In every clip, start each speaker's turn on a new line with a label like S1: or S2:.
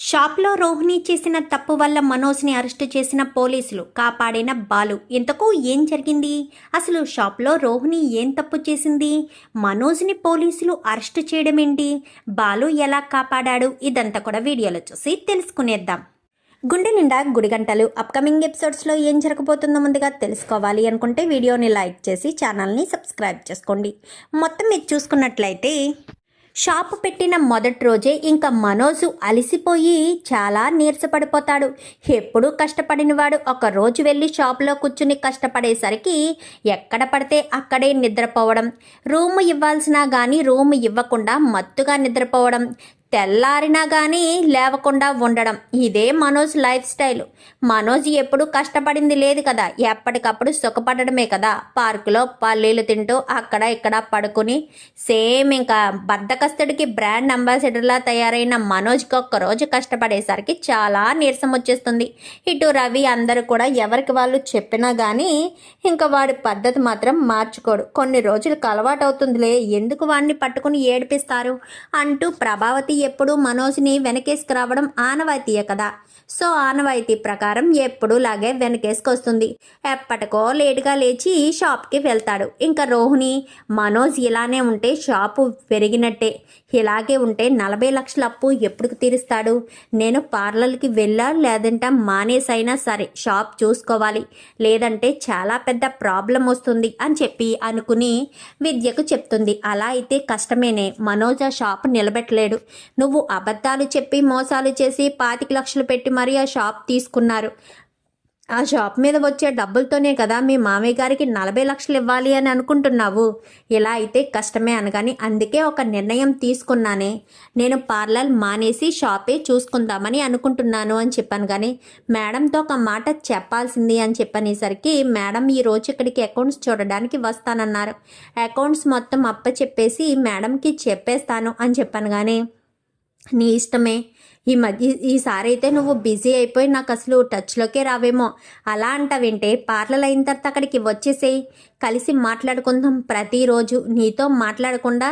S1: షాప్లో రోహిణి చేసిన తప్పు వల్ల మనోజ్ని అరెస్టు చేసిన పోలీసులు కాపాడిన బాలు. ఇంతకు ఏం జరిగింది? అసలు షాప్లో రోహిణి ఏం తప్పు చేసింది? మనోజ్ని పోలీసులు అరెస్టు చేయడం ఏంటి బాలు ఎలా కాపాడాడు? ఇదంతా కూడా వీడియోలో చూసి తెలుసుకునేద్దాం. గుండె నిండా గుడిగంటలు అప్కమింగ్ ఎపిసోడ్స్లో ఏం జరగబోతుందో ముందుగా తెలుసుకోవాలి అనుకుంటే వీడియోని లైక్ చేసి ఛానల్ని సబ్స్క్రైబ్ చేసుకోండి. మొత్తం మీరు చూసుకున్నట్లయితే షాపు పెట్టిన మొదటి రోజే ఇంకా మనోజు అలసిపోయి చాలా నీరసపడిపోతాడు. ఎప్పుడూ కష్టపడినవాడు ఒక రోజు వెళ్ళి షాపులో కూర్చుని కష్టపడేసరికి ఎక్కడ పడితే అక్కడే నిద్రపోవడం. రూమ్ ఇవ్వాల్సినా కానీ రూమ్ ఇవ్వకుండా మత్తుగా నిద్రపోవడం. తెల్లారినా కానీ లేవకుండా ఉండడం. ఇదే మనోజ్ లైఫ్ స్టైల్. మనోజ్ ఎప్పుడు కష్టపడింది లేదు కదా. ఎప్పటికప్పుడు సుఖపడడమే కదా. పార్కులో పల్లీలు తింటూ అక్కడ ఇక్కడ పడుకుని సేమ్ ఇంకా బద్దకస్తుడికి బ్రాండ్ అంబాసిడర్లా తయారైన మనోజ్కి ఒక్కరోజు కష్టపడేసరికి చాలా నీరసం వచ్చేస్తుంది. ఇటు రవి అందరూ కూడా ఎవరికి వాళ్ళు చెప్పినా కానీ ఇంకా వాడి పద్ధతి మాత్రం మార్చుకోడు. కొన్ని రోజులకు అలవాటు అవుతుందిలే ఎందుకు వాడిని పట్టుకుని ఏడిపిస్తారు? అంటూ ప్రభావతి ఎప్పుడు మనోజ్ని వెనకేసుకురావడం ఆనవాయితీయే కదా. సో ఆనవాయితీ ప్రకారం ఎప్పుడులాగే వెనకేసుకొస్తుంది. ఎప్పటికో లేటుగా లేచి షాప్కి వెళ్తాడు. ఇంకా రోహిణి మనోజ్ ఇలానే ఉంటే షాపు పెరిగినట్టే ఇలాగే ఉంటే నలభై లక్షల అప్పు ఎప్పుడు తీరుస్తాడు? నేను పార్లర్కి వెళ్ళా లేదంటే మానేసైనా సరే షాప్ చూసుకోవాలి. లేదంటే చాలా పెద్ద ప్రాబ్లం వస్తుంది అని చెప్పి అనుకుని విద్యకు చెప్తుంది. అలా అయితే కష్టమేనే. మనోజ్ ఆ షాప్ నిలబెట్టలేడు. నువ్వు అబద్ధాలు చెప్పి మోసాలు చేసి పాతిక లక్షలు పెట్టి మరీ ఆ షాప్ తీసుకున్నారు. ఆ షాప్ మీద వచ్చే డబ్బులతోనే కదా మీ మామయ్య గారికి నలభై లక్షలు ఇవ్వాలి అని అనుకుంటున్నావు. ఇలా అయితే కష్టమే అనగాని అందుకే ఒక నిర్ణయం తీసుకున్నానే. నేను పార్లర్ మానేసి షాపే చూసుకుందామని అనుకుంటున్నాను అని చెప్పాను కానీ మేడంతో ఒక మాట చెప్పాల్సింది అని చెప్పనేసరికి మేడం ఈ రోజు ఇక్కడికి అకౌంట్స్ చూడడానికి వస్తానన్నారు. అకౌంట్స్ మొత్తం అప్ప చెప్పేసి మేడంకి చెప్పేస్తాను అని చెప్పాను కానీ నీ ఇష్టమే. ఈ మధ్య ఈసారి అయితే నువ్వు బిజీ అయిపోయి నాకు అసలు టచ్లోకే రావేమో. అలా అంటావేంటే పార్లర్ అయిన తర్వాత అక్కడికి వచ్చేసేయి. కలిసి మాట్లాడుకుందాం. ప్రతిరోజు నీతో మాట్లాడకుండా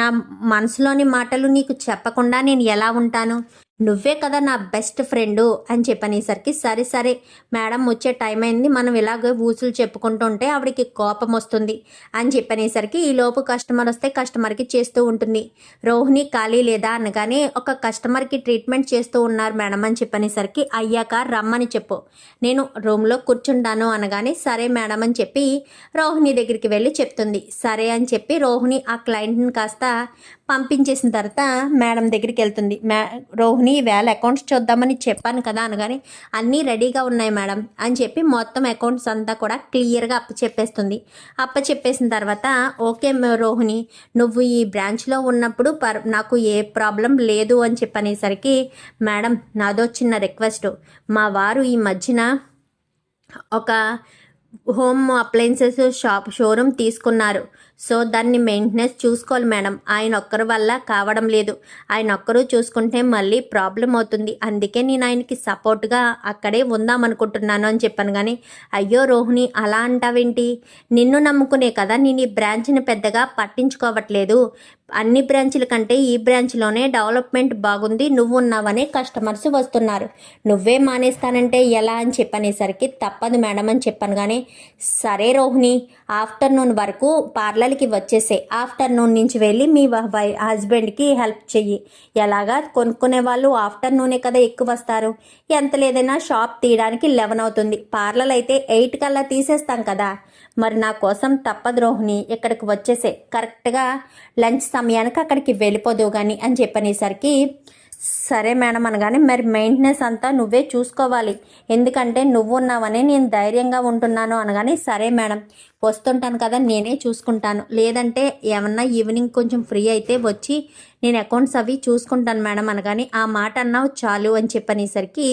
S1: నా మనసులోని మాటలు నీకు చెప్పకుండా నేను ఎలా ఉంటాను? నువ్వే కదా నా బెస్ట్ ఫ్రెండు అని చెప్పనేసరికి సరే సరే మేడం వచ్చే టైం అయింది మనం ఇలాగ ఊసులు చెప్పుకుంటూ ఉంటే ఆవిడకి కోపం వస్తుంది అని చెప్పనేసరికి ఈ లోపు కస్టమర్ వస్తే కస్టమర్కి చేస్తూ ఉంటుంది. రోహిణి ఖాళీ లేదా అనగానే ఒక కస్టమర్కి ట్రీట్మెంట్ చేస్తూ ఉన్నారు మేడం అని చెప్పనేసరికి అయ్యాక రమ్మని చెప్పు. నేను రూమ్లో కూర్చుంటాను అనగానే సరే మేడం అని చెప్పి రోహిణి దగ్గరికి వెళ్ళి చెప్తుంది. సరే అని చెప్పి రోహిణి ఆ క్లయింట్ని కాస్త పంపించేసిన తర్వాత మేడం దగ్గరికి వెళ్తుంది. మే రోహిణి వేళ అకౌంట్స్ చూద్దామని చెప్పాను కదా అనగానే అన్నీ రెడీగా ఉన్నాయి మేడం అని చెప్పి మొత్తం అకౌంట్స్ అంతా కూడా క్లియర్గా అప్ప చెప్పేస్తుంది అప్ప చెప్పేసిన తర్వాత ఓకే రోహిణి నువ్వు ఈ బ్రాంచ్లో ఉన్నప్పుడు పర్ నాకు ఏ ప్రాబ్లం లేదు అని చెప్పనేసరికి మేడం నాదో చిన్న రిక్వెస్ట్ మా వారు ఈ మధ్యన ఒక హోమ్ అప్లయన్సెస్ షాప్ షోరూమ్ తీసుకున్నారు. సో దాన్ని మెయింటెనెన్స్ చూసుకోవాలి మేడం. ఆయన ఒక్కరి వల్ల కావడం లేదు. ఆయన ఒక్కరు చూసుకుంటే మళ్ళీ ప్రాబ్లం అవుతుంది. అందుకే నేను ఆయనకి సపోర్ట్గా అక్కడే ఉందాం అనుకుంటున్నాను అని చెప్పాను. కానీ అయ్యో రోహిణి అలా అంటావేంటి? నిన్ను నమ్ముకునే కదా నేను ఈ బ్రాంచ్ని పెద్దగా పట్టించుకోవట్లేదు. అన్ని బ్రాంచ్ల కంటే ఈ బ్రాంచ్లోనే డెవలప్మెంట్ బాగుంది. నువ్వు ఉన్నావనే కస్టమర్స్ వస్తున్నారు. నువ్వే మానేస్తానంటే ఎలా అని చెప్పనేసరికి తప్పదు మేడం అని చెప్పాను. కానీ సరే రోహిణి ఆఫ్టర్నూన్ వరకు పార్లర్ పార్లర్కి వచ్చేసే ఆఫ్టర్నూన్ నుంచి వెళ్ళి మీ వై హస్బెండ్కి హెల్ప్ చెయ్యి. ఎలాగా? కొనుక్కునే వాళ్ళు ఆఫ్టర్నూనే కదా ఎక్కువ వస్తారు. ఎంత లేదైనా షాప్ తీయడానికి లెవెన్ అవుతుంది. పార్లర్ అయితే ఎయిట్ కల్లా తీసేస్తాం కదా. మరి నా కోసం తప్పదు రోహిణి. ఇక్కడికి వచ్చేసే కరెక్ట్గా లంచ్ సమయానికి అక్కడికి వెళ్ళిపోదు కానీ అని చెప్పనేసరికి సరే మేడం అనగానే మరి మెయింటెనెన్స్ అంతా నువ్వే చూసుకోవాలి. ఎందుకంటే నువ్వు ఉన్నావని నేను ధైర్యంగా ఉంటున్నాను అనగానే సరే మేడం వస్తుంటాను కదా నేనే చూసుకుంటాను. లేదంటే ఏమన్నా ఈవినింగ్ కొంచెం ఫ్రీ అయితే వచ్చి నేను అకౌంట్స్ అవి చూసుకుంటాను మేడం అనగానే ఆ మాట అన్నావు చాలు అని చెప్పనేసరికి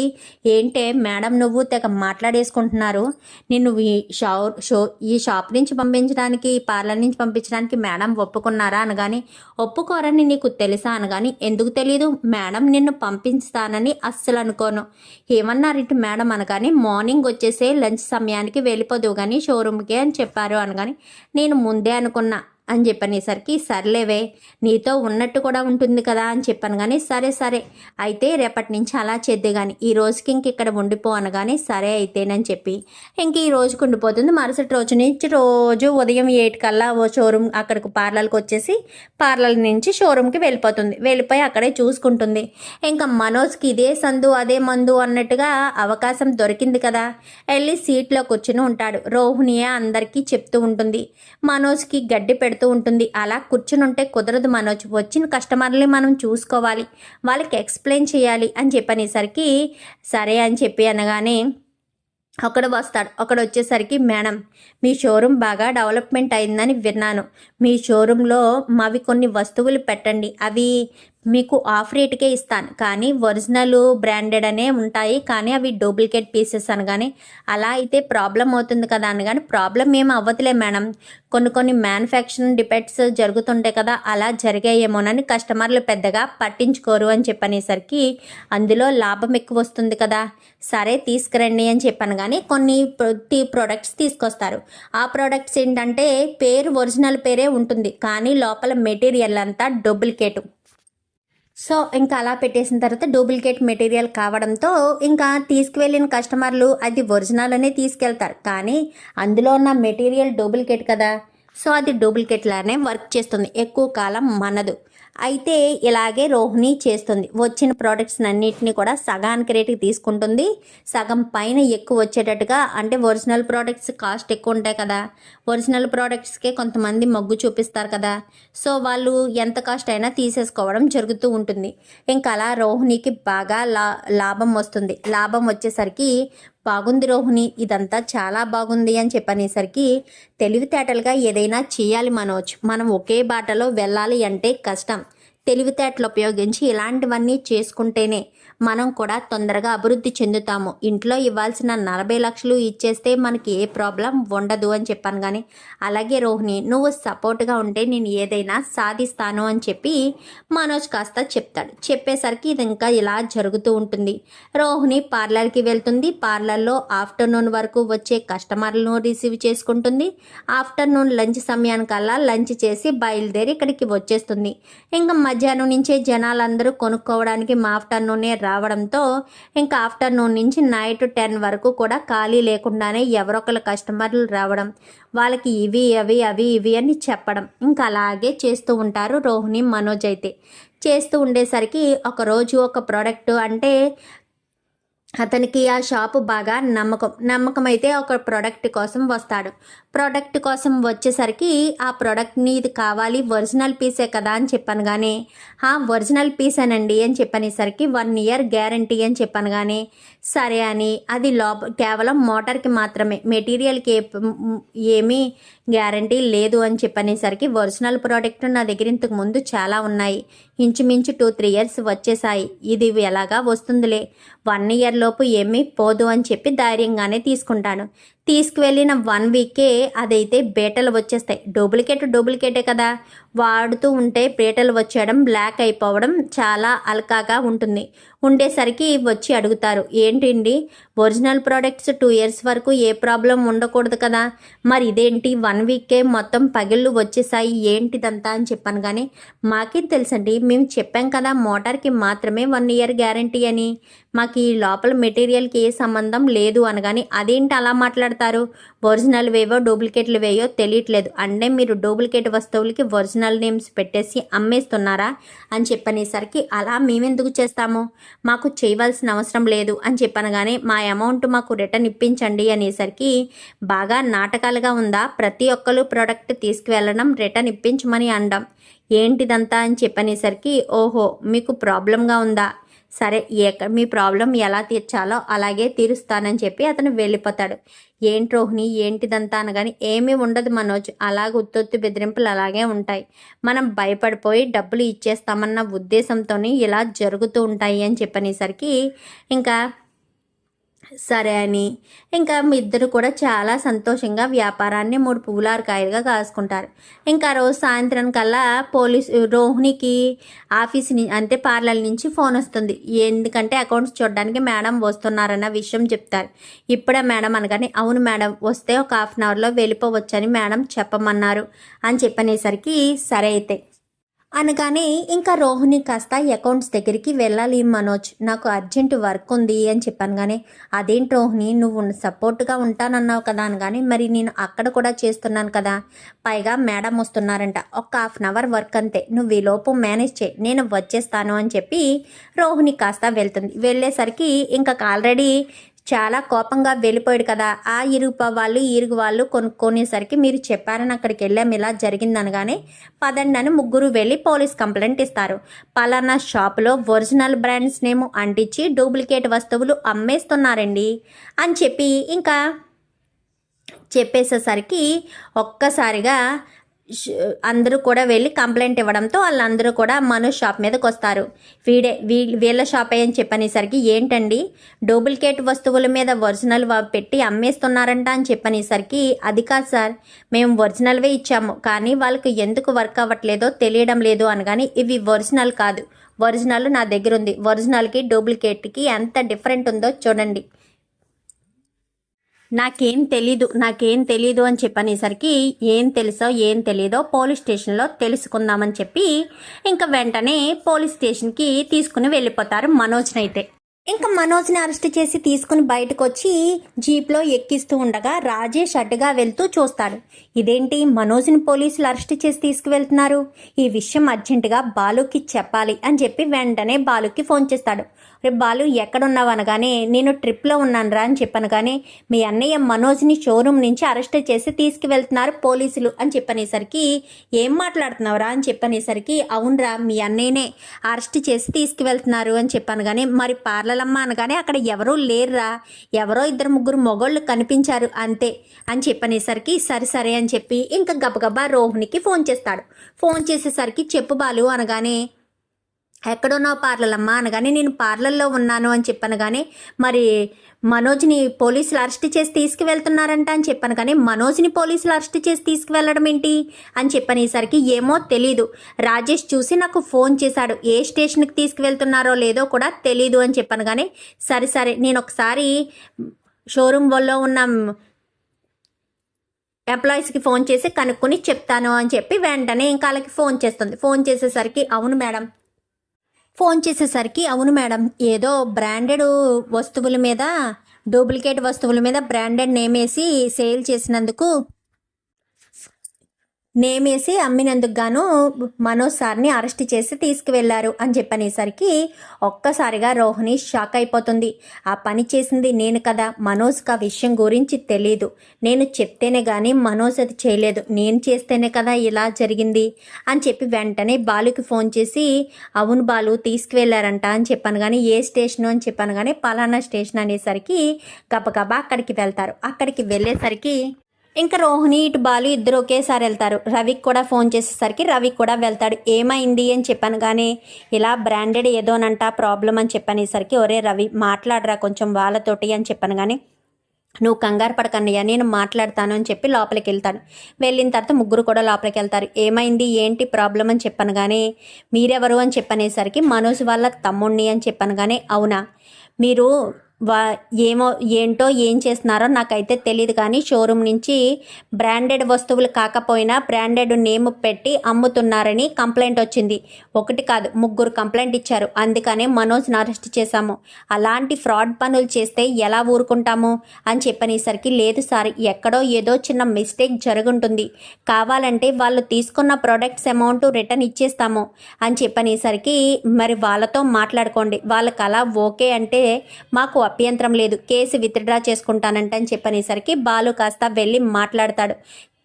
S1: ఏంటే మేడం నువ్వు తెగ మాట్లాడేసుకుంటున్నారు. నేను ఈ షా షో ఈ షాప్ నుంచి పంపించడానికి ఈ పార్లర్ నుంచి పంపించడానికి మేడం ఒప్పుకున్నారా? అనగాని ఒప్పుకోరని నీకు తెలుసా? అనగాని ఎందుకు తెలియదు మేడం నిన్ను పంపిస్తానని అస్సలు అనుకోను. ఏమన్నారంటే మేడం అనగాని మార్నింగ్ వచ్చేసే లంచ్ సమయానికి వెళ్ళిపోదు కానీ షోరూమ్కి అని చెప్పారు అనగాని నేను ముందే అనుకున్నా. అని చెప్పనేసరికి సర్లేవే నీతో ఉన్నట్టు కూడా ఉంటుంది కదా అని చెప్పాను కానీ సరే సరే అయితే రేపటి నుంచి అలా చేద్దే కానీ ఈ రోజుకి ఇంక ఇక్కడ ఉండిపో అనగానే సరే అయితేనని చెప్పి ఇంక ఈ రోజుకి ఉండిపోతుంది. మరుసటి రోజు నుంచి రోజు ఉదయం ఎయిట్ కల్లా ఓ షోరూమ్ అక్కడికి పార్లర్కి వచ్చేసి పార్లర్ నుంచి షోరూమ్కి వెళ్ళిపోతుంది. వెళ్ళిపోయి అక్కడే చూసుకుంటుంది. ఇంకా మనోజ్కి ఇదే సందు అదే మందు అన్నట్టుగా అవకాశం దొరికింది కదా. వెళ్ళి సీట్లో కూర్చుని ఉంటాడు. రోహిణియే అందరికీ చెప్తూ ఉంటుంది. మనోజ్కి గడ్డి పెడుతూ ఉంటుంది. అలా కూర్చుని ఉంటే కుదరదు మనోజ్. వచ్చిన కస్టమర్ని మనం చూసుకోవాలి. వాళ్ళకి ఎక్స్ప్లెయిన్ చేయాలి అని చెప్పనేసరికి సరే అని చెప్పి అనగానే ఒకడు వస్తాడు. ఒకడు వచ్చేసరికి మేడం మీ షోరూమ్ బాగా డెవలప్మెంట్ అయిందని విన్నాను. మీ షోరూంలో మావి కొన్ని వస్తువులు పెట్టండి. అవి మీకు ఆఫ్ రేట్కే ఇస్తాను. కానీ ఒరిజినల్ బ్రాండెడ్ అనే ఉంటాయి. కానీ అవి డూప్లికేట్ పీసెస్ అనగానే అలా అయితే ప్రాబ్లం అవుతుంది కదా అనగానే ప్రాబ్లం ఏం అవ్వదులే మేడం. కొన్ని కొన్ని మ్యానుఫ్యాక్చరింగ్ డిపెక్ట్స్ జరుగుతుంటాయి కదా అలా జరిగాయేమోనని కస్టమర్లు పెద్దగా పట్టించుకోరు అని చెప్పనేసరికి అందులో లాభం ఎక్కువ వస్తుంది కదా. సరే తీసుకురండి అని చెప్పాను. కానీ కొన్ని ప్రోడక్ట్స్ తీసుకొస్తారు. ఆ ప్రోడక్ట్స్ ఏంటంటే పేరు ఒరిజినల్ పేరే ఉంటుంది. కానీ లోపల మెటీరియల్ అంతా డూప్లికేట్. సో ఇంకా అలా పెట్టేసిన తర్వాత డూప్లికేట్ మెటీరియల్ కావడంతో ఇంకా తీసుకువెళ్ళిన కస్టమర్లు అది ఒరిజినల్ అనే తీసుకెళ్తారు. కానీ అందులో ఉన్న మెటీరియల్ డూప్లికేట్ కదా. సో అది డూప్లికేట్ లానే వర్క్ చేస్తుంది. ఎక్కువ కాలం మనదు. అయితే ఇలాగే రోహిణి చేస్తుంది. వచ్చిన ప్రోడక్ట్స్ అన్నిటిని కూడా సగానికి రేటుకి తీసుకుంటుంది. సగం పైన ఎక్కువ వచ్చేటట్టుగా అంటే ఒరిజినల్ ప్రోడక్ట్స్ కాస్ట్ ఎక్కువ ఉంటాయి కదా. ఒరిజినల్ ప్రోడక్ట్స్కే కొంతమంది మొగ్గు చూపిస్తారు కదా. సో వాళ్ళు ఎంత కాస్ట్ అయినా తీసేసుకోవడం జరుగుతూ ఉంటుంది. ఇంకా అలా రోహిణికి బాగా లా లాభం వస్తుంది. లాభం వచ్చేసరికి బాగుంది రోహిణి ఇదంతా చాలా బాగుంది అని చెప్పనేసరికి తెలివితేటలుగా ఏదైనా చేయాలి మనోజ్. మనం ఒకే బాటలో వెళ్ళాలి అంటే కష్టం. తెలివితేటలు ఉపయోగించి ఇలాంటివన్నీ చేసుకుంటేనే మనం కూడా తొందరగా అభివృద్ధి చెందుతాము. ఇంట్లో ఇవ్వాల్సిన నలభై లక్షలు ఇచ్చేస్తే మనకి ఏ ప్రాబ్లం ఉండదు అని చెప్పాను కానీ అలాగే రోహిణి నువ్వు సపోర్ట్గా ఉంటే నేను ఏదైనా సాధిస్తాను అని చెప్పి మనోజ్ కాస్త చెప్తాడు. చెప్పేసరికి ఇది ఇంకా ఇలా జరుగుతూ ఉంటుంది. రోహిణి పార్లర్కి వెళ్తుంది. పార్లర్లో ఆఫ్టర్నూన్ వరకు వచ్చే కస్టమర్లను రిసీవ్ చేసుకుంటుంది. ఆఫ్టర్నూన్ లంచ్ సమయానికల్లా లంచ్ చేసి బయలుదేరి ఇక్కడికి వచ్చేస్తుంది. ఇంకా మధ్యాహ్నం నుంచే జనాలందరూ కొనుక్కోవడానికి మా ఆఫ్టర్నూనే రావడంతో ఇంకా ఆఫ్టర్నూన్ నుంచి నైట్ టెన్ వరకు కూడా ఖాళీ లేకుండానే ఎవరొకరు కస్టమర్లు రావడం వాళ్ళకి ఇవి అవి అవి ఇవి అని చెప్పడం. ఇంకా అలాగే చేస్తూ ఉంటారు రోహిణి మనోజ్ అయితే. చేస్తూ ఉండేసరికి ఒకరోజు ఒక ప్రోడక్ట్ అంటే అతనికి ఆ షాపు బాగా నమ్మకం. నమ్మకం అయితే ఒక ప్రోడక్ట్ కోసం వస్తాడు. ప్రోడక్ట్ కోసం వచ్చేసరికి ఆ ప్రోడక్ట్ని ఇది కావాలి ఒరిజినల్ పీసే కదా అని చెప్పాను కానీ ఆ ఒరిజినల్ పీసేనండి అని చెప్పనేసరికి వన్ ఇయర్ గ్యారంటీ అని చెప్పాను కానీ సరే అని అది లోప కేవలం మోటార్కి మాత్రమే మెటీరియల్కి ఏమీ గ్యారంటీ లేదు అని చెప్పనేసరికి ఒరిజినల్ ప్రోడక్ట్ నా దగ్గర ఇంతకు ముందు చాలా ఉన్నాయి. ఇంచుమించు టూ త్రీ ఇయర్స్ వచ్చేసాయి. ఇది ఎలాగా వస్తుందిలే? వన్ ఇయర్ లోపు ఏమీ పోదు అని చెప్పి ధైర్యంగానే తీసుకుంటాను. తీసుకువెళ్ళిన వన్ వీకే అదైతే బేటలు వచ్చేస్తాయి. డూప్లికేట్ డూప్లికేటే కదా. వాడుతూ ఉంటే పీటలు వచ్చేయడం బ్లాక్ అయిపోవడం చాలా అలకాగా ఉంటుంది. ఉండేసరికి వచ్చి అడుగుతారు ఏంటండి? ఒరిజినల్ ప్రోడక్ట్స్ టూ ఇయర్స్ వరకు ఏ ప్రాబ్లం ఉండకూడదు కదా? మరి ఇదేంటి? వన్ వీకే మొత్తం పగిళ్ళు వచ్చేసాయి ఏంటిదంతా? అని చెప్పాను. కానీ మాకేం తెలుసండి? మేము చెప్పాం కదా మోటార్కి మాత్రమే వన్ ఇయర్ గ్యారంటీ అని. మాకు ఈ లోపల మెటీరియల్కి ఏ సంబంధం లేదు అనగాని అదేంటి అలా మాట్లాడతారు? ఒరిజినల్ వేవో డూప్లికేట్లు వేయో తెలియట్లేదు. అంటే మీరు డూప్లికేట్ వస్తువులకి ఒరిజినల్ నేమ్స్ పెట్టేసి అమ్మేస్తున్నారా అని చెప్పనేసరికి అలా మేమెందుకు చేస్తాము? మాకు చేయవలసిన అవసరం లేదు అని చెప్పాను కానీ మా అమౌంట్ మాకు రిటర్న్ ఇప్పించండి అనేసరికి బాగా నాటకాలుగా ఉందా? ప్రతి ఒక్కరు ప్రోడక్ట్ తీసుకువెళ్ళడం రిటర్న్ ఇప్పించమని అండం. ఏంటిదంతా? అని చెప్పనేసరికి ఓహో మీకు ప్రాబ్లంగా ఉందా? సరే ఎక్కడ మీ ప్రాబ్లం ఎలా తీర్చాలో అలాగే తీరుస్తానని చెప్పి అతను వెళ్ళిపోతాడు. ఏంటి రోహిణి? ఏంటిదంతా అనగాని ఏమీ ఉండదు మనోజ్. అలాగ ఉత్తొత్తి బెదిరింపులు అలాగే ఉంటాయి. మనం భయపడిపోయి డబ్బులు ఇచ్చేస్తామన్న ఉద్దేశంతో ఇలా జరుగుతూ ఉంటాయి అని చెప్పనేసరికి ఇంకా సరే అని. ఇంకా మీ ఇద్దరు కూడా చాలా సంతోషంగా వ్యాపారాన్ని మూడు పువ్వులారు కాయలుగా కాసుకుంటారు. ఇంకా రోజు సాయంత్రం కల్లా పోలీస్ రోహిణికి ఆఫీస్ అంటే పార్లర్ నుంచి ఫోన్ వస్తుంది. ఎందుకంటే అకౌంట్స్ చూడడానికి మేడం వస్తున్నారన్న విషయం చెప్తారు. ఇప్పుడే మేడం అనగానే అవును మేడం వస్తే ఒక హాఫ్ అన్ అవర్లో వెళ్ళిపోవచ్చని మేడం చెప్పమన్నారు అని చెప్పనేసరికి సరే అయితే. అనగానే ఇంకా రోహిణి కాస్త అకౌంట్స్ దగ్గరికి వెళ్ళాలి మనోజ్. నాకు అర్జెంట్ వర్క్ ఉంది అని చెప్పాను కానీ అదేంటి రోహిణి నువ్వు సపోర్ట్గా ఉంటానన్నావు కదా అనగానే మరి నేను అక్కడ కూడా చేస్తున్నాను కదా. పైగా మేడం వస్తున్నారంట. ఒక హాఫ్ అన్ అవర్ వర్క్ అంతే. నువ్వు ఈ లోపు మేనేజ్ చేయి. నేను వచ్చేస్తాను అని చెప్పి రోహిణి కాస్త వెళ్తుంది. వెళ్ళేసరికి ఇంకా ఆల్రెడీ చాలా కోపంగా వెళ్ళిపోయాడు కదా. ఆ ఇరుగు వాళ్ళు ఇరుగు వాళ్ళు కొనుక్కునేసరికి మీరు చెప్పారని అక్కడికి వెళ్ళాం ఇలా జరిగిందనగానే పదండి అని ముగ్గురు వెళ్ళి పోలీస్ కంప్లైంట్ ఇస్తారు. పలానా షాపులో ఒరిజినల్ బ్రాండ్స్ నేమ్ అంటించి డూప్లికేట్ వస్తువులు అమ్మేస్తున్నారండి అని చెప్పి ఇంకా చెప్పేసేసరికి ఒక్కసారిగా అందరూ కూడా వెళ్ళి కంప్లైంట్ ఇవ్వడంతో వాళ్ళందరూ కూడా మన షాప్ మీదకి వస్తారు వీడే వీ వీళ్ళ షాప్ అని చెప్పనేసరికి ఏంటండి? డూప్లికేట్ వస్తువుల మీద ఒరిజినల్ పెట్టి అమ్మేస్తున్నారంట అని చెప్పనేసరికి అది కాదు సార్ మేము ఒరిజినల్వే ఇచ్చాము కానీ వాళ్ళకి ఎందుకు వర్క్ అవ్వట్లేదో తెలియడం లేదు అనగాని ఇవి ఒరిజినల్ కాదు. ఒరిజినల్ నా దగ్గర ఉంది ఒరిజినల్కి డూప్లికేట్కి ఎంత డిఫరెంట్ ఉందో చూడండి. నాకేం తెలీదు నాకేం తెలీదు అని చెప్పనేసరికి ఏం తెలుసో ఏం తెలీదో పోలీస్ స్టేషన్లో తెలుసుకుందామని చెప్పి ఇంకా వెంటనే పోలీస్ స్టేషన్కి తీసుకుని వెళ్ళిపోతారు మనోజ్ని అయితే. ఇంకా మనోజ్ని అరెస్ట్ చేసి తీసుకుని బయటకు వచ్చి జీప్లో ఎక్కిస్తూ ఉండగా రాజేష్ అడ్డుగా వెళ్తూ చూస్తాడు ఇదేంటి మనోజ్ని పోలీసులు అరెస్ట్ చేసి తీసుకువెళ్తున్నారు? ఈ విషయం అర్జెంటుగా బాలుకి చెప్పాలి అని చెప్పి వెంటనే బాలుకి ఫోన్ చేస్తాడు. రేపు బాలు ఎక్కడున్నావు అనగానే నేను ట్రిప్లో ఉన్నాను రా అని చెప్పాను. కానీ మీ అన్నయ్య మనోజ్ని షోరూమ్ నుంచి అరెస్ట్ చేసి తీసుకువెళ్తున్నారు పోలీసులు అని చెప్పనేసరికి ఏం మాట్లాడుతున్నావురా అని చెప్పనేసరికి అవునరా మీ అన్నయ్యనే అరెస్ట్ చేసి తీసుకువెళ్తున్నారు అని చెప్పాను. కానీ మరి పార్లలమ్మ అనగానే అక్కడ ఎవరూ లేరురా. ఎవరో ఇద్దరు ముగ్గురు మొగోళ్ళు కనిపించారు అంతే అని చెప్పనేసరికి సరే సరే అని చెప్పి ఇంకా గబగబా రోహిణికి ఫోన్ చేస్తాడు. ఫోన్ చేసేసరికి చెప్పు బాలు అనగానే ఎక్కడున్నావు పార్లలమ్మా అనగానే నేను పార్లర్లో ఉన్నాను అని చెప్పాను కానీ మరి మనోజ్ని పోలీసులు అరెస్ట్ చేసి తీసుకువెళ్తున్నారంట అని చెప్పాను కానీ మనోజ్ని పోలీసులు అరెస్ట్ చేసి తీసుకువెళ్ళడం ఏంటి అని చెప్పనేసరికి ఏమో తెలీదు. రాజేష్ చూసి నాకు ఫోన్ చేశాడు. ఏ స్టేషన్కి తీసుకువెళ్తున్నారో లేదో కూడా తెలీదు అని చెప్పాను కానీ సరే సరే నేను ఒకసారి షోరూమ్ వల్ల ఉన్న ఎంప్లాయీస్కి ఫోన్ చేసి కనుక్కొని చెప్తాను అని చెప్పి వెంటనే ఇంకా వాళ్ళకి ఫోన్ చేస్తుంది. ఫోన్ చేసేసరికి అవును మేడం ఫోన్ చేసేసరికి అవును మేడం ఏదో బ్రాండెడ్ వస్తువుల మీద డూప్లికేట్ వస్తువుల మీద బ్రాండెడ్ నేమ్ వేసి సేల్ చేసినందుకు నేమేసి అమ్మినందుకు గాను మనోజ్ సార్ని అరెస్ట్ చేసి తీసుకువెళ్ళారు అని చెప్పనేసరికి ఒక్కసారిగా రోహిణి షాక్ అయిపోతుంది. ఆ పని చేసింది నేను కదా. మనోజ్కి ఆ విషయం గురించి తెలియదు నేను చెప్తేనే కానీ మనోజ్ అది చేయలేదు. నేను చేస్తేనే కదా ఇలా జరిగింది అని చెప్పి వెంటనే బాలుకి ఫోన్ చేసి అవును బాలు తీసుకువెళ్ళారంట అని చెప్పాను కానీ ఏ స్టేషన్ అని చెప్పాను కానీ పలానా స్టేషన్ అనేసరికి గబగబా అక్కడికి వెళ్తారు. అక్కడికి వెళ్ళేసరికి ఇంకా రోహిణి ఇటు బాలు ఇద్దరు ఒకేసారి వెళ్తారు. రవికి కూడా ఫోన్ చేసేసరికి రవి కూడా వెళ్తాడు. ఏమైంది అని చెప్పాను కానీ ఇలా బ్రాండెడ్ ఏదోనంట ప్రాబ్లం అని చెప్పనేసరికి ఒరే రవి మాట్లాడరా కొంచెం వాళ్ళతోటి అని చెప్పాను కానీ నువ్వు కంగారు పడకన్నయ్య నేను మాట్లాడతాను అని చెప్పి లోపలికి వెళ్తాడు. వెళ్ళిన తర్వాత ముగ్గురు కూడా లోపలికి వెళ్తారు. ఏమైంది? ఏంటి ప్రాబ్లం అని చెప్పాను కానీ మీరెవరు అని చెప్పనేసరికి మనోజ్ వాళ్ళ తమ్ముణ్ణి అని చెప్పాను కానీ అవునా? మీరు వా ఏమో ఏంటో ఏం చేస్తున్నారో నాకైతే తెలియదు కానీ షోరూమ్ నుంచి బ్రాండెడ్ వస్తువులు కాకపోయినా బ్రాండెడ్ నేమ్ పెట్టి అమ్ముతున్నారని కంప్లైంట్ వచ్చింది. ఒకటి కాదు ముగ్గురు కంప్లైంట్ ఇచ్చారు. అందుకనే మనోజ్ని అరెస్ట్ చేశాము. అలాంటి ఫ్రాడ్ పనులు చేస్తే ఎలా ఊరుకుంటాము అని చెప్పనేసరికి లేదు సార్ ఎక్కడో ఏదో చిన్న మిస్టేక్ జరుగుంటుంది. కావాలంటే వాళ్ళు తీసుకున్న ప్రొడక్ట్స్ అమౌంట్ రిటర్న్ ఇచ్చేస్తాము అని చెప్పనేసరికి మరి వాళ్ళతో మాట్లాడుకోండి. వాళ్ళకి అలా ఓకే అంటే మాకు అభ్యంతరం లేదు. కేసు విత్డ్రా చేసుకుంటానంటని చెప్పనేసరికి బాలు కాస్త వెళ్ళి మాట్లాడతాడు.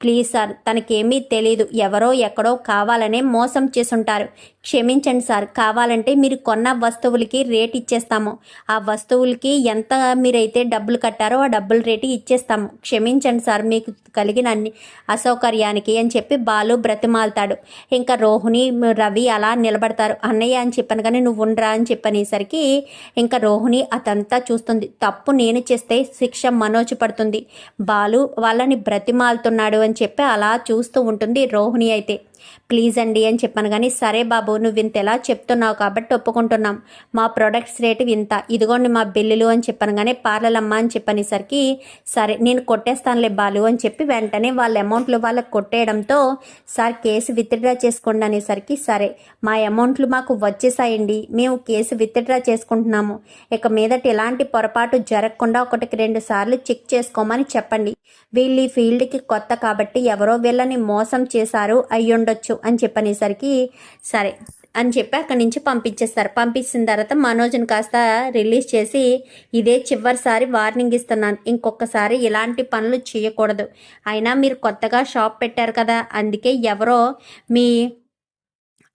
S1: ప్లీజ్ సార్ తనకేమీ తెలీదు. ఎవరో ఎక్కడో కావాలనే మోసం చేసుంటారు. క్షమించండి సార్. కావాలంటే మీరు కొన్న వస్తువులకి రేట్ ఇచ్చేస్తాము. ఆ వస్తువులకి ఎంత మీరైతే డబ్బులు కట్టారో ఆ డబ్బుల రేటు ఇచ్చేస్తాము. క్షమించండి సార్ మీకు కలిగిన అన్ని అసౌకర్యానికి అని చెప్పి బాలు బ్రతిమాలుతాడు. ఇంకా రోహిణి రవి అలా నిలబడతారు. అన్నయ్య అని చెప్పాను కానీ నువ్వు ఉండరా? అని చెప్పనేసరికి ఇంకా రోహిణి అతంతా చూస్తుంది. తప్పు నేను చేస్తే శిక్ష మనోజ్ పడుతుంది. బాలు వాళ్ళని బ్రతిమాలుతున్నాడు అని చెప్పి అలా చూస్తూ ఉంటుంది రోహిణి అయితే. ప్లీజ్ అండి అని చెప్పాను. కానీ సరే బాబు నువ్వు ఇంత ఎలా చెప్తున్నావు కాబట్టి ఒప్పుకుంటున్నాం. మా ప్రొడక్ట్స్ రేటు ఇంత. ఇదిగోండి మా బిల్లులు అని చెప్పాను. కానీ పార్లలమ్మ అని చెప్పనేసరికి సరే నేను కొట్టేస్తానులే బాలు అని చెప్పి వెంటనే వాళ్ళ అమౌంట్లు వాళ్ళకి కొట్టేయడంతో సార్ కేసు విత్డ్రా చేసుకోండి అనేసరికి సరే మా అమౌంట్లు మాకు వచ్చేసాయండి. మేము కేసు విత్డ్రా చేసుకుంటున్నాము. ఇక మీదట ఎలాంటి పొరపాటు జరగకుండా ఒకటికి రెండు సార్లు చెక్ చేసుకోమని చెప్పండి. వీళ్ళు ఈ ఫీల్డ్కి కొత్త కాబట్టి ఎవరో వీళ్ళని మోసం చేశారు అయ్యుండొచ్చు. అని చెప్పనేసరికి సరే అని చెప్పి అక్కడి నుంచి పంపించేస్తారు. పంపించిన తర్వాత మనోజ్ని కాస్త రిలీజ్ చేసి ఇదే చివరిసారి వార్నింగ్ ఇస్తున్నాను. ఇంకొకసారి ఇలాంటి పనులు చేయకూడదు. అయినా మీరు కొత్తగా షాప్ పెట్టారు కదా అందుకే ఎవరో మీ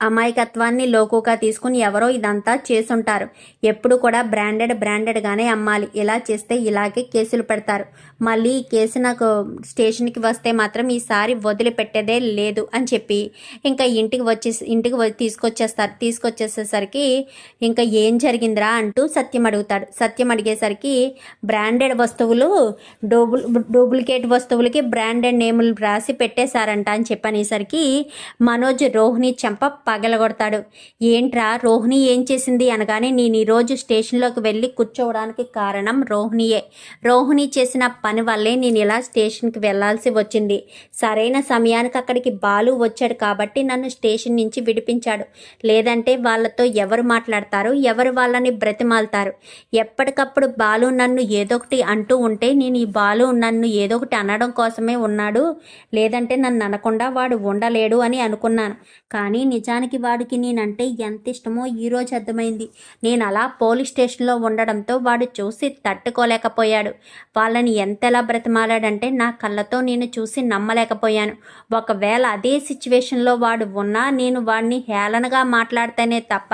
S1: అమాయకత్వాన్ని లోకుగా తీసుకుని ఎవరో ఇదంతా చేసుంటారు. ఎప్పుడు కూడా బ్రాండెడ్ బ్రాండెడ్గానే అమ్మాలి. ఇలా చేస్తే ఇలాగే కేసులు పెడతారు. మళ్ళీ ఈ కేసు నాకు స్టేషన్కి వస్తే మాత్రం ఈసారి వదిలిపెట్టేదే లేదు అని చెప్పి ఇంకా ఇంటికి వచ్చే ఇంటికి వ- తీసుకొచ్చేస్తారు తీసుకొచ్చేసేసరికి ఇంకా ఏం జరిగిందిరా అంటూ సత్యం అడుగుతాడు. సత్యం అడిగేసరికి బ్రాండెడ్ వస్తువులు డూబుల్ డూప్లికేట్ వస్తువులకి బ్రాండెడ్ నేములు రాసి పెట్టేశారంట అని చెప్పనేసరికి మనోజ్ రోహిణి చెంప పగలగొడతాడు. ఏంట్రా రోహిణి ఏం చేసింది అనగానే నేను ఈరోజు స్టేషన్లోకి వెళ్ళి కూర్చోవడానికి కారణం రోహిణియే. రోహిణి చేసిన పని వల్లే నేను ఇలా స్టేషన్కి వెళ్ళాల్సి వచ్చింది. సరైన సమయానికి అక్కడికి బాలు వచ్చాడు కాబట్టి నన్ను స్టేషన్ నుంచి విడిపించాడు. లేదంటే వాళ్ళతో ఎవరు మాట్లాడతారు? ఎవరు వాళ్ళని బ్రతిమాలుతారు? ఎప్పటికప్పుడు బాలు నన్ను ఏదో ఒకటి అంటూ ఉంటే నేను ఈ బాలు నన్ను ఏదో ఒకటి అనడం కోసమే ఉన్నాడు. లేదంటే నన్ను అనకుండా వాడు ఉండలేడు అని అనుకున్నాను. కానీ నిజానికి వాడికి నేనంటే ఎంత ఇష్టమో ఈరోజు అర్థమైంది. నేను అలా పోలీస్ స్టేషన్లో ఉండడంతో వాడు చూసి తట్టుకోలేకపోయాడు. వాళ్ళని ఎంత ఎంతలా బ్రతిమాలాడంటే నా కళ్ళతో నేను చూసి నమ్మలేకపోయాను. ఒకవేళ అదే సిచ్యువేషన్లో వాడు ఉన్నా నేను వాడిని హేళనగా మాట్లాడితేనే తప్ప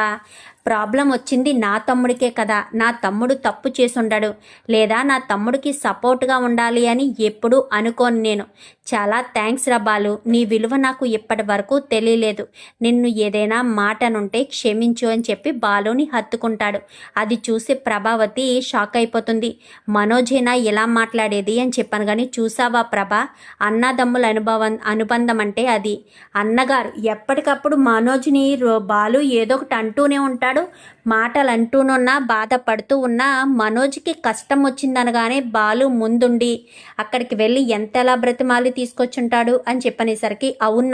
S1: ప్రాబ్లం వచ్చింది నా తమ్ముడికే కదా. నా తమ్ముడు తప్పు చేసుండడు. లేదా నా తమ్ముడికి సపోర్ట్గా ఉండాలి అని ఎప్పుడూ అనుకోను నేను. చాలా థ్యాంక్స్ రబాలు నీ విలువ నాకు ఇప్పటి వరకు తెలియలేదు. నిన్ను ఏదైనా మాటనుంటే క్షమించు అని చెప్పి బాలుని హత్తుకుంటాడు. అది చూసి ప్రభావతి షాక్ అయిపోతుంది. మనోజేనా ఇలా మాట్లాడేది అని చెప్పాను కానీ చూసావా ప్రభ? అన్నదమ్ముల అనుభవం అనుబంధం అంటే అది. అన్నగారు ఎప్పటికప్పుడు మనోజ్ని రో- బాలు ఏదో ఒకటి అంటూనే ఉంటాడు. మాటలు అంటూనున్నా బాధపడుతూ ఉన్నా మనోజ్కి కష్టం వచ్చిందనగానే బాలు ముందుండి అక్కడికి వెళ్ళి ఎంతలా బ్రతిమాలి తీసుకొచ్చుంటాడు? అని చెప్పనేసరికి అవును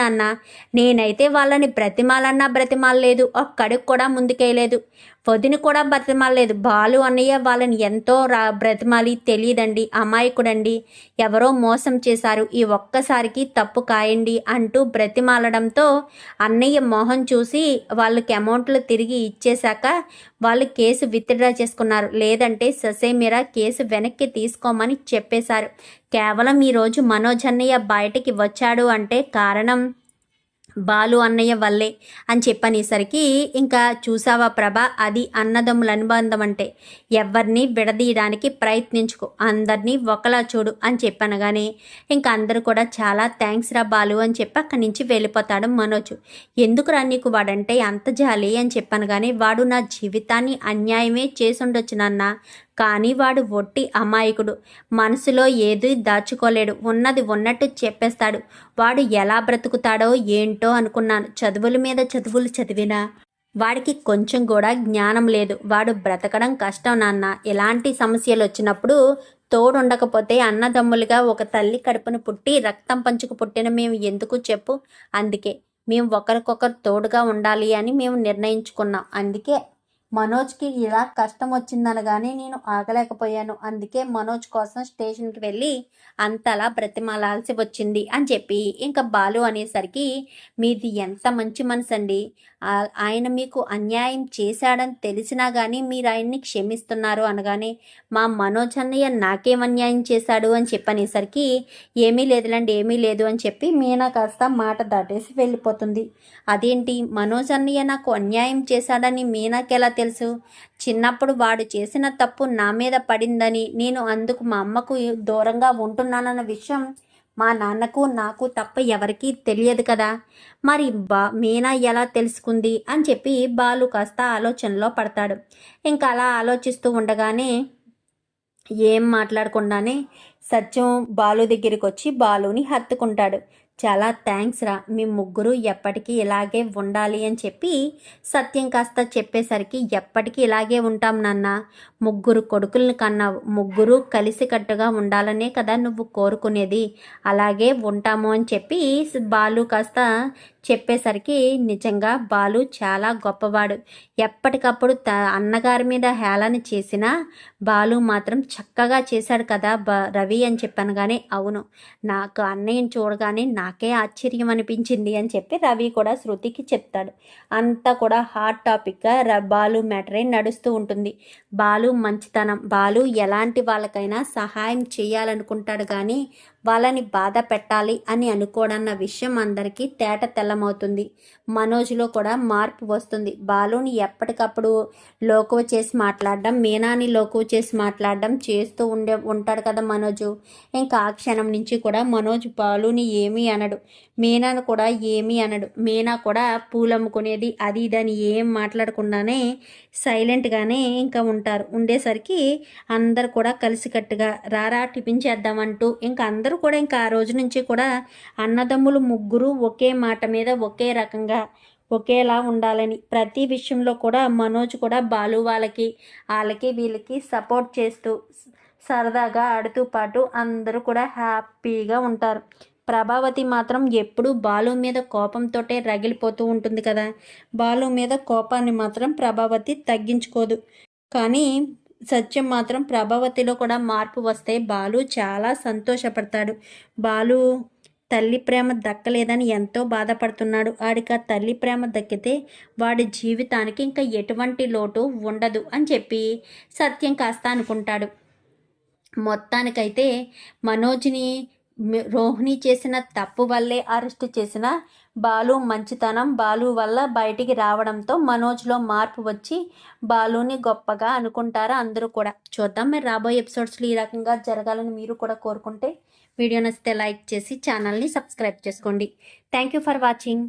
S1: నేనైతే వాళ్ళని బ్రతిమాలన్నా బ్రతిమాలలేదు ఒక్కడికి కూడా ముందుకేయలేదు. వదిన కూడా బ్రతిమాలలేదు. బాలు అన్నయ్య వాళ్ళని ఎంతో రా బ్రతిమాలి తెలియదండి. అమాయకుడండి. ఎవరో మోసం చేశారు. ఈ ఒక్కసారికి తప్పు కాయండి అంటూ బ్రతిమాలడంతో అన్నయ్య మోహన్ చూసి వాళ్ళకి అమౌంట్లు తిరిగి ఇచ్చేశాక వాళ్ళు కేసు విత్డ్రా చేసుకున్నారు. లేదంటే ససేమిరా కేసు వెనక్కి తీసుకోమని చెప్పేశారు. కేవలం ఈరోజు మనోజ్ అన్నయ్య బయటికి వచ్చాడు అంటే కారణం బాలు అన్నయ్య వల్లే అని చెప్పనేసరికి ఇంకా చూసావా ప్రభ అది అన్నదమ్ముల అనుబంధం అంటే ఎవరిని విడదీయడానికి ప్రయత్నించుకో అందరినీ ఒకలా చూడు అని చెప్పనగానే ఇంకా అందరూ కూడా చాలా థ్యాంక్స్ రా బాలు అని చెప్పి అక్కడి నుంచి వెళ్ళిపోతాడు మనోజ్. ఎందుకురా నీకు వాడంటే అంత జాలి అని చెప్పనగానే వాడు నా జీవితాన్ని అన్యాయమే చేసుండొచ్చు నాన్న కానీ వాడు ఒట్టి అమాయకుడు. మనసులో ఏది దాచుకోలేడు. ఉన్నది ఉన్నట్టు చెప్పేస్తాడు. వాడు ఎలా బ్రతుకుతాడో ఏంటో అనుకున్నాను. చదువుల మీద చదువులు చదివినా వాడికి కొంచెం కూడా జ్ఞానం లేదు. వాడు బ్రతకడం కష్టం నాన్న. ఎలాంటి సమస్యలు వచ్చినప్పుడు తోడుండకపోతే అన్నదమ్ములుగా ఒక తల్లి కడుపున పుట్టి రక్తం పంచుకు పుట్టిన మేము ఎందుకు చెప్పు? అందుకే. మేము ఒకరికొకరు తోడుగా ఉండాలి అని మేము నిర్ణయించుకున్నాం. అందుకే మనోజ్కి ఇలా కష్టం వచ్చిందనగానే నేను ఆగలేకపోయాను. అందుకే మనోజ్ కోసం స్టేషన్కి వెళ్ళి అంతలా బ్రతిమాలాల్సి వచ్చింది అని చెప్పి ఇంకా బాలు అనేసరికి మీది ఎంత మంచి మనసు అండి ఆయన మీకు అన్యాయం చేశాడని తెలిసినా కానీ మీరు ఆయన్ని క్షమిస్తున్నారు అనగానే మా మనోజ్ అన్నయ్య నాకేం అన్యాయం చేశాడు? అని చెప్పనేసరికి ఏమీ లేదులేండి ఏమీ లేదు అని చెప్పి మీనా కాస్త మాట దాటేసి వెళ్ళిపోతుంది. అదేంటి? మనోజ్ అన్నయ్య నాకు అన్యాయం చేశాడని మీనాకి ఎలా తెలుసు? చిన్నప్పుడు వాడు చేసిన తప్పు నా మీద పడిందని నేను అందుకు మా అమ్మకు దూరంగా ఉంటున్నానన్న విషయం మా నాన్నకు నాకు తప్ప ఎవరికీ తెలియదు కదా. మరి బా మీనా ఎలా తెలుసుకుంది అని చెప్పి బాలు కాస్త ఆలోచనలో పడతాడు. ఇంకా అలా ఆలోచిస్తూ ఉండగానే ఏం మాట్లాడకుండానే సత్యం బాలు దగ్గరికి వచ్చి బాలుని హత్తుకుంటాడు. చాలా థ్యాంక్స్ రా. మీ ముగ్గురు ఎప్పటికీ ఇలాగే ఉండాలి అని చెప్పి సత్యం కాస్త చెప్పేసరికి ఎప్పటికీ ఇలాగే ఉంటాం నాన్న. ముగ్గురు కొడుకుల్ని కన్నావు ముగ్గురు కలిసికట్టుగా ఉండాలనే కదా నువ్వు కోరుకునేది. అలాగే ఉంటాము అని చెప్పి బాలు కాస్త చెప్పేసరికి నిజంగా బాలు చాలా గొప్పవాడు. ఎప్పటికప్పుడు త అన్నగారి మీద హేళన చేసినా బాలు మాత్రం చక్కగా చేశాడు కదా బ రవి అని చెప్పాను కానీ అవును నాకు అన్నయ్యని చూడగానే నా నాకే ఆశ్చర్యం అనిపించింది అని చెప్పి రవి కూడా శృతికి చెప్తాడు. అంతా కూడా హాట్ టాపిక్గా బాలు మ్యాటరే నడుస్తూ ఉంటుంది. బాలు మంచితనం. బాలు ఎలాంటి వాళ్ళకైనా సహాయం చేయాలనుకుంటాడు కానీ వాళ్ళని బాధ పెట్టాలి అని అనుకోడన్న విషయం అందరికీ తేట తెల్లమవుతుంది. మనోజ్లో కూడా మార్పు వస్తుంది. బాలుని ఎప్పటికప్పుడు లోకువ చేసి మాట్లాడడం మీనాని లోకువ చేసి మాట్లాడడం చేస్తూ ఉండే ఉంటాడు కదా మనోజు. ఇంకా ఆ క్షణం నుంచి కూడా మనోజ్ బాలుని ఏమీ అనడు. మీనాను కూడా ఏమీ అనడు. మీనా కూడా పూలమ్ముకునేది అది ఇదని ఏం మాట్లాడకుండానే సైలెంట్గానే ఇంకా ఉంటారు. ఉండేసరికి అందరు కూడా కలిసికట్టుగా రారా టిఫిన్ చేద్దామంటూ ఇంకా అందరూ కూడా ఇంకా ఆ రోజు నుంచి కూడా అన్నదమ్ములు ముగ్గురు ఒకే మాట మీద ఒకే రకంగా ఒకేలా ఉండాలని ప్రతి విషయంలో కూడా మనోజ్ కూడా బాలు వాళ్ళకి వాళ్ళకి వీళ్ళకి సపోర్ట్ చేస్తూ సరదాగా ఆడుతూ పాటు అందరూ కూడా హ్యాపీగా ఉంటారు. ప్రభావతి మాత్రం ఎప్పుడూ బాలు మీద కోపంతోటే రగిలిపోతూ ఉంటుంది కదా. బాలు మీద కోపాన్ని మాత్రం ప్రభావతి తగ్గించుకోదు. కానీ సత్యం మాత్రం ప్రభావతిలో కూడా మార్పు వస్తే బాలు చాలా సంతోషపడతాడు. బాలు తల్లి ప్రేమ దక్కలేదని ఎంతో బాధపడుతున్నాడు. ఆడికి ఆ తల్లి ప్రేమ దక్కితే వాడి జీవితానికి ఇంకా ఎటువంటి లోటు ఉండదు అని చెప్పి సత్యం కాస్త అనుకుంటాడు. మొత్తానికైతే మనోజ్ని రోహిణి చేసిన తప్పు వల్లే అరెస్ట్ చేసిన బాలు మంచితనం బాలు వల్ల బయటికి రావడంతో మనోజ్లో మార్పు వచ్చి బాలుని గొప్పగా అనుకుంటారా అందరూ కూడా. చూద్దాం మరి రాబోయే ఎపిసోడ్స్లో ఈ రకంగా జరగాలని మీరు కూడా కోరుకుంటే వీడియో నచ్చితే లైక్ చేసి ఛానల్ని సబ్స్క్రైబ్ చేసుకోండి. Thank you for watching.